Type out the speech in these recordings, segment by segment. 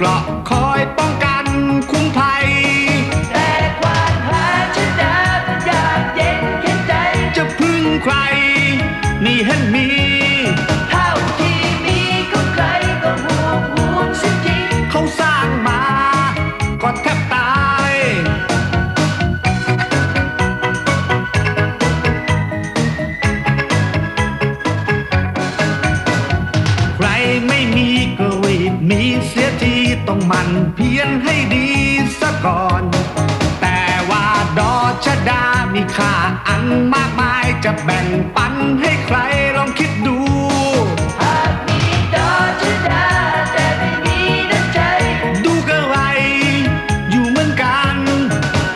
กราะคอยป้องกันคุ้มภัย แต่ความหาชนะมันยากเย็นแค่ใจ จะพึ่งใครมีเห็นมี เพียรให้ดีซะก่อน แต่ว่าดอชะดามีค่าอันมากมายจะแบ่งปันให้ใครลองคิดดูหากมีดอชะดาแต่ไม่มีน้ำใจ ดูกระไรอยู่เหมือนกัน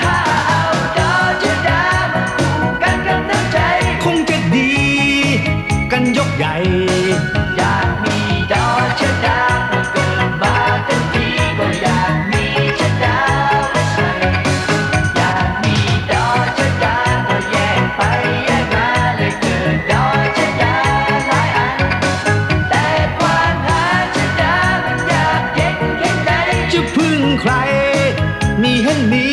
ถ้าเอาดอชะดามาคู่กันกับน้ำใจ คงจะดีกันยกใหญ่ พึ่งใคร มีเห็นมี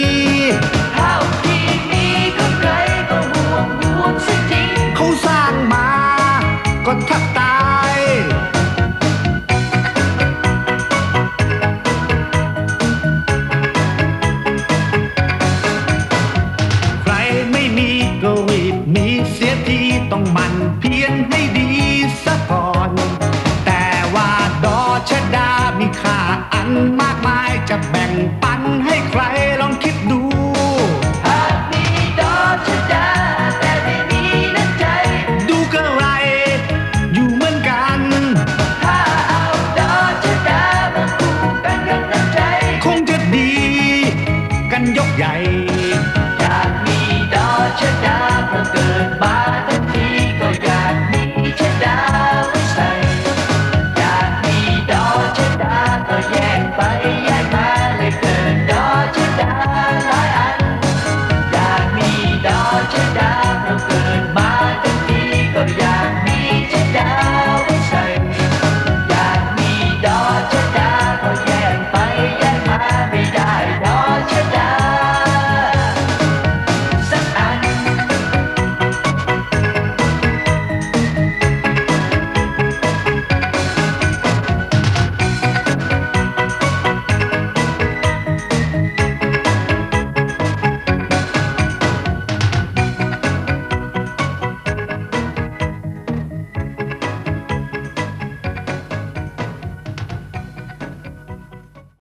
เท่าที่มีก็ใครก็ห่วงห่วงเสิจริงเขาสร้างมา ก็แทบ จะแบ่งปันให้ใคร